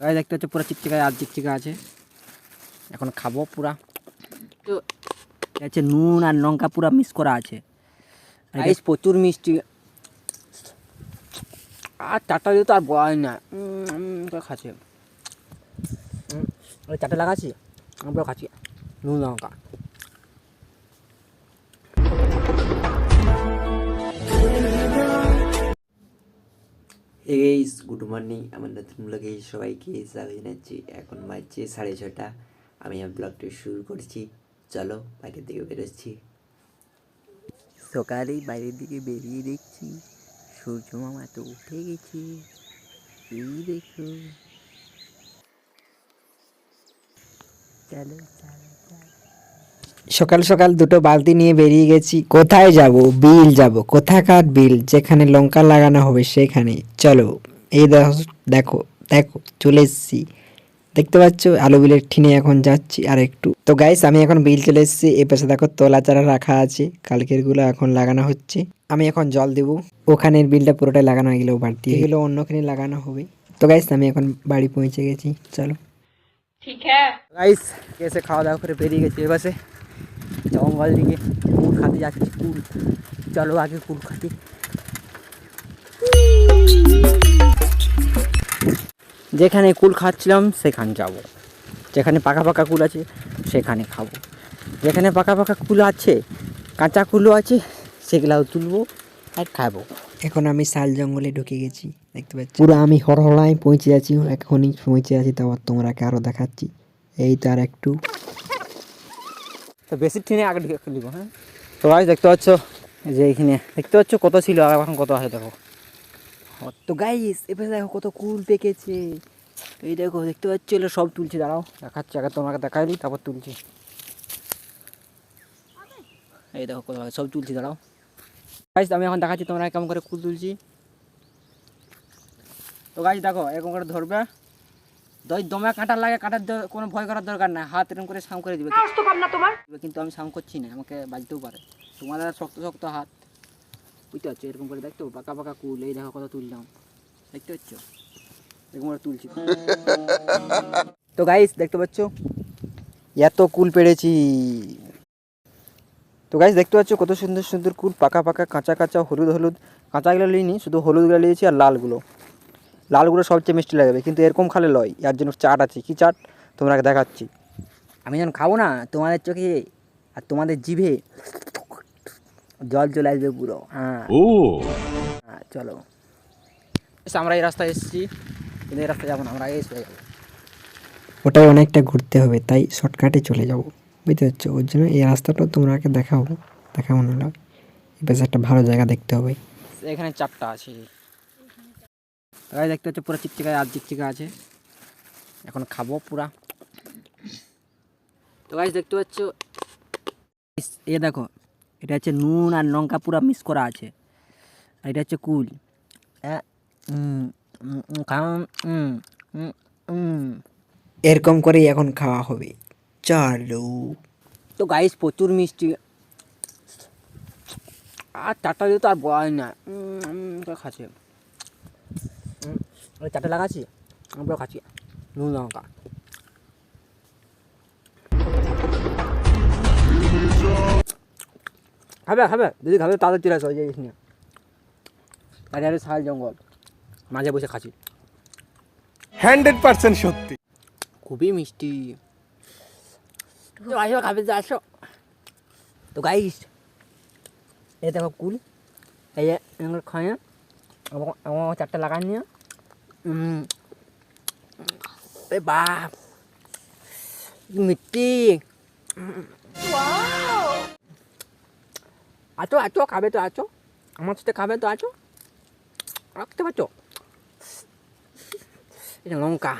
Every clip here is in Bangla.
গাছ দেখতে হচ্ছে পুরো চিকচিকা আর চিকচিকা আছে। এখন খাব পুরা। তো আছে নুন আর লঙ্কা পুরা মিক্স করা আছে। রাইস প্রচুর মিষ্টি। আর চারটা দিয়ে তো আর বলা হয় না খাচ্ছি তো খাচ্ছে। উম, চারটে লাগাচ্ছি? আমরা খাচ্ছি। নুন লঙ্কা। এইস গুড মর্নিং আমার নতুন ব্লগে সবাইকে স্বাগত জানাচ্ছি এখন বাজছে সাড়ে ছটা আমি আমার ব্লগটা শুরু করছি। চলো বাইরের দিকে বেরোচ্ছি। সকালেই বাইরের দিকে বেরিয়ে দেখছি সূর্য মামা তো উঠে গেছে। এই দেখো। চলো চলো চলো। সকাল সকাল দুটো বালতি নিয়ে বেরিয়ে গেছি। কোথায় যাব? বিল যাব। কোথাকার বিল? যেখানে লঙ্কা লাগানো হবে সেখানে। চলো এই দেখো দেখো চলে এসেছি। দেখতে পাচ্ছ? আলু বিলের ঠিনে এখন যাচ্ছি আর একটু তো গাইস আমি এখন বিল চলে এসেছি। এ পাশে দেখো তোলা চারা রাখা আছে। কালকেরগুলো এখন লাগানো হচ্ছে। আমি এখন জল দেবো। ওখানের বিলটা পুরোটাই লাগানো হয়ে গেলেও বাড়তি এগুলো অন্যখানে লাগানো হবে। তো গাইস আমি এখন বাড়ি পৌঁছে গেছি। চলো। ঠিক হ্যাঁ। আছে গাইস এসে খাওয়া দাওয়া করে বেরিয়ে গেছি এ পাশে। জঙ্গল দিকে কুল খাতে যাচ্ছি কুল। চলো আগে কুল খাতে। যেখানে কুল খাচ্ছিলাম সেখানে যাব। যেখানে পাকা পাকা কুল আছে সেখানে খাব। যেখানে পাকা পাকা কুল আছে কাঁচা কুলও আছে সেগুলাও তুলবো আর খাব। এখন আমি শাল জঙ্গলে ঢুকে গেছি দেখতে পাচ্ছি? পুরো আমি হরহরাই পৌঁছে যাচ্ছি এখনই পৌঁছে আছি তারপর তোমরাকে আরও দেখাচ্ছি। এই তো আর একটু। তো বেশি ট্রেনে আগে খুলিব হ্যাঁ? তো গাইস দেখতে পাচ্ছ? যে এইখানে। দেখতে পাচ্ছ কত ছিল? আর এখন কত আছে দেখো? ও, তো গাইস এবার দেখো কত কুল পেকেছে এই দেখো দেখতে পাচ্ছ? এগুলো সব তুলছি দাঁড়াও। দেখাচ্ছি আগে তোমাকে দেখাই দিই তারপর তুলছি। এই দেখো কত সব তুলছি দাঁড়াও। গাইস আমি এখন দেখাচ্ছি তোমরা কেমন করে কুল তুলছি। তো গাইস দেখো এরকম করে ধরবে। দই দমে কাঁটার লাগে কাটার কোনো ভয় করার দরকার নাই। হাত এরকম করে সাম করে দিবে। না তোমার? কিন্তু আমি সাম করছি না আমাকে বাজতেও পারে। তোমাদের শক্ত শক্ত হাত। বুঝতে পারছ? এরকম করে দেখতো পাকা পাকা কুল এই দেখো কত তুললাম। দেখতে পাচ্ছ? এরকম করে তুলছি। তো গাইস দেখতে পাচ্ছ? এত কুল পেড়েছি। তো গাইস দেখতে পাচ্ছ কত সুন্দর সুন্দর কুল পাকা পাকা কাঁচা কাঁচা হলুদ হলুদ। কাঁচাগুলো নিইনি শুধু হলুদগুলো নিয়েছি আর লালগুলো। লালগুলো সবচেয়ে মিষ্টি লাগবে কিন্তু এরকম খালে লয় এর জন্য চাট আছে। কী চাট? তোমরা দেখাচ্ছি। আমি যখন খাব না তোমাদের চোখে আর তোমাদের জিভে জল চলে আসবে পুরো। হ্যাঁ। হ্যাঁ চলো। এসে আমরা এই রাস্তায় এসেছি। কিন্তু এই রাস্তায় যাব না আমরা চলে যাব। ওটাই অনেকটা ঘুরতে হবে তাই শর্টকাটে চলে যাব। বুঝতে পারছ? ওর জন্য এই রাস্তাটা তোমরাকে দেখাবো দেখাবো না পাশে একটা ভালো জায়গা দেখতে হবে। এখানে চারটা আছে। গাছ দেখতে হচ্ছে পুরো চিকচিকায় আর চিকচিকা আছে। এখন খাব পুরা। তো গাছ দেখতে পাচ্ছ? এ দেখো এটা হচ্ছে নুন আর লঙ্কা পুরা মিক্স করা আছে। আর এটা হচ্ছে কুল। এরকম করেই এখন খাওয়া হবে। চলো। তো গাইস প্রচুর মিষ্টি। আর টাটা দিয়ে তো আর বলা হয় না খাচ্ছে। চারটে লাগাচ্ছি আমরা খাচ্ছি। নুন লঙ্কা। খাবে খাবে যদি খাবে তাদের চলে আসো ওই যে এখানে। আর আরে শাল জঙ্গল। মাঝে বসে খাচ্ছি। হান্ড্রেড পার্সেন্ট সত্যি। খুবই মিষ্টি। তো আসো খাবে তো আসো। তো গাইস এ দেখো কুল। এই খায় আমার আমার চারটে লাগাই নিয়ে ไปบามิตี้ আছো আছো খাবে তো আছো আমার সাথে খাবে তো আছো রাখতে পারছ এটা লঙ্কা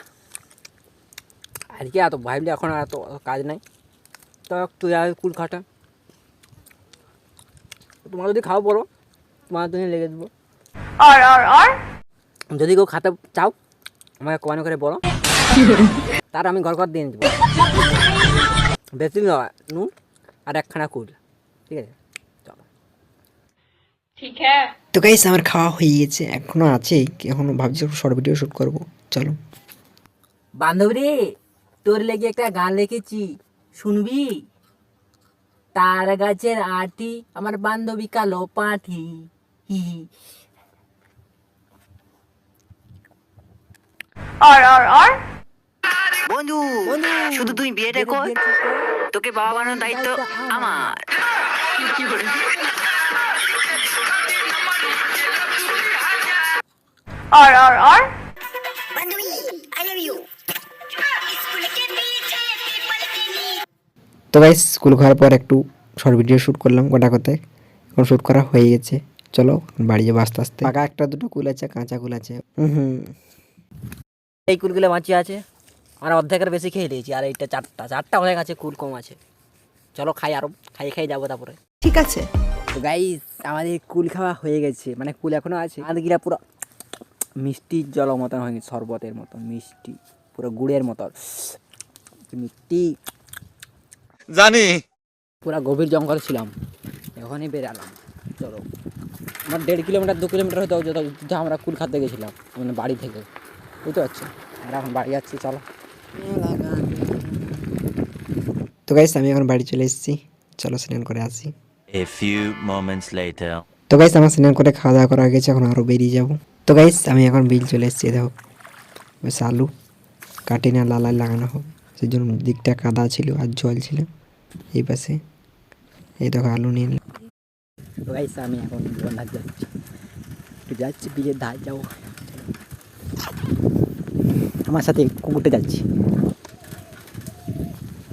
আজকে এত ভাবলে এখন আর এত কাজ নাই তো তুই আর কুল খাটা তোমার যদি খাও বলো তোমার জন্য লেগে দেবো যদি কেউ খাতে চাও আমাকে কমেন্ট করে বলো। তার আমি ঘর ঘর দিয়ে দেবো বেশি নুন আর একখানা কুল। ঠিক আছে? হ্যাঁ। তো গাইস আমার খাওয়া হয়ে গেছে এখনও আছে এখনও ভাবছি শর্ট ভিডিও শুট করব। চলো। বান্ধবী তোর লেগে একটা গান লিখেছি শুনবি? তার গাছের আটি আমার বান্ধবী কালো পাঠি। হি। আর আর আর বন্ধু শুধু তুই বিয়েটা কর। তোকে বাবা বানানোর দায়িত্ব আমার। আর আর আর তো ভাই স্কুল খাওয়ার পর একটু শর্ট ভিডিও শ্যুট করলাম গোটা কথায় এখন শ্যুট করা হয়ে গেছে। চলো বাড়ি যাব আস্তে আস্তে। পাকা একটা দুটো কুল আছে কাঁচা কুল আছে। হুম। এই কুলগুলো বাঁচিয়ে আছে। আর অর্ধেকের বেশি খেয়ে নিয়েছি আর এইটা চারটা। চারটা অনেক আছে কুল কম আছে। চলো খাই আরও খাই খাই যাব তারপরে। ঠিক আছে। তো গাইস আমাদের কুল খাওয়া হয়ে গেছে। মানে কুল এখনও আছে। আমাদের গিলা পুরো মিষ্টির জল মতন হয়নি শরবতের মতো। মিষ্টি পুরো গুড়ের মতো। মিষ্টি। জানি। পুরো গভীর জঙ্গল ছিলাম। এখনই বেরালাম। চলো। আমার দেড় কিলোমিটার দু কিলোমিটার হয়তো যত যা আমরা কুল খাতে গেছিলাম। মানে বাড়ি থেকে। বুঝতে পারছ? আমরা এখন বাড়ি যাচ্ছি চলো। তো গাইস আমি এখন বাড়ি চলে এসেছি। চলো স্নান করে আসি। A few moments later. তো গাইস আমার স্নান করে খাওয়া দাওয়া করা গেছে এখন আরও বেরিয়ে যাব। তো গাইস আমি এখন বিল চলে এসেছি দেখো। বেশ আলু কাটি না লালায় লাগানো হবে সেই জন্য দিকটা কাদা ছিল আর জল ছিল। এই পাশে এই দেখো আলু নিয়ে নিলাম। তো গাইস আমি এখন যাচ্ছি। একটু যাচ্ছি বিয়ের ধার যাব। আমার সাথে কুকুরটা যাচ্ছি।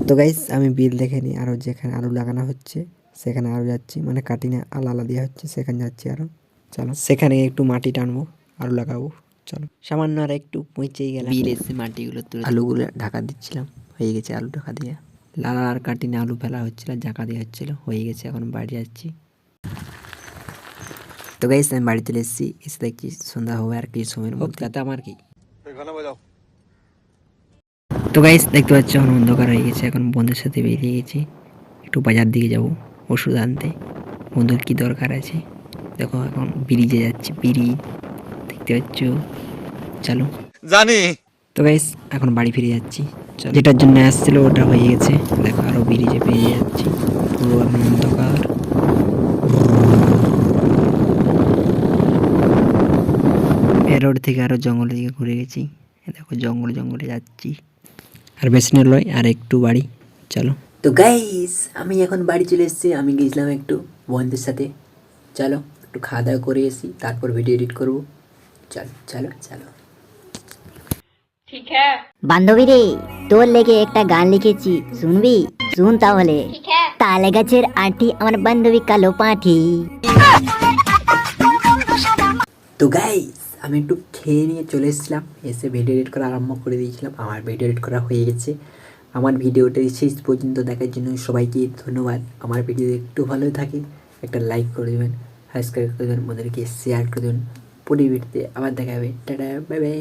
তো গাইস আমি বিল দেখে নিই আরও যেখানে আলু লাগানো হচ্ছে সেখানে আরও যাচ্ছি। মানে কাটিনে আলা আলা দেওয়া হচ্ছে সেখানে যাচ্ছি আরও চলো সেখানে একটু মাটি টানবো আলু লাগাবো চলো। সামান্য আর একটু পৌঁছেই গেলাম। বিল এসে মাটিগুলো তুলে আলুগুলো ঢাকা দিচ্ছিলাম হয়ে গেছে আলু ঢাকা দিয়ে। লাল আর কাটিনে আলু ফেলা হচ্ছিল ঢাকা দেওয়া হচ্ছিল হয়ে গেছে এখন বাড়ি যাচ্ছি। তো গাইস আমি বাড়ি চলে এসেছি এসে দেখছি সন্ধ্যা হবে আর কিছু সময়ের মধ্যে। আমার কি? তো গাইস দেখতে পাচ্ছ এখন অন্ধকার হয়ে গেছে। এখন বন্ধুর সাথে বেরিয়ে গেছি। একটু বাজার দিকে যাব ওষুধ আনতে। বন্ধুর কি দরকার আছে? দেখো এখন ব্রিজে যাচ্ছি ব্রিজ দেখতে পাচ্ছ? চলো। জানি। তো গাইস এখন বাড়ি ফিরে যাচ্ছি। যেটার জন্য আসছিল ওটা হয়ে গেছে। দেখো আরও ব্রিজে পেরিয়ে যাচ্ছি। পুরো এখন অন্ধকার। এ রোড থেকে আরও জঙ্গলের দিকে ঘুরে গেছি। দেখো জঙ্গল জঙ্গলে যাচ্ছি। আর বেশি না লয় আর একটু বাড়ি চলো। তো গাইস আমি এখন বাড়ি চলে এসেছি আমি গেছিলাম একটু বন্ধুদের সাথে। চলো একটু খাওয়া দাওয়া করে এসি তারপর ভিডিও এডিট করব। চলো চলো চলো। ঠিক হ্যাঁ। বান্ধবী রে তোর লেগে একটা গান লিখেছি শুনবি? শুন তাহলে। ঠিক হ্যাঁ। তালে গাছের আঁটি আমার বান্ধবী কালো পাঠি। তো গাইস আমি একটু খেয়ে নিয়ে চলে এসেছিলাম। এসে ভিডিও এডিট করা আরম্ভ করে দিয়েছিলাম। আমার ভিডিও এডিট করা হয়ে গেছে। আমার ভিডিওটা শেষ পর্যন্ত দেখার জন্য সবাইকে ধন্যবাদ। আমার ভিডিও একটু ভালো থাকে, একটা লাইক করে দেবেন সাবস্ক্রাইব করে দেবেন, ওদেরকে শেয়ার করে দেবেন। পরিবর্তে আবার দেখা হবে টাটা বাই বাই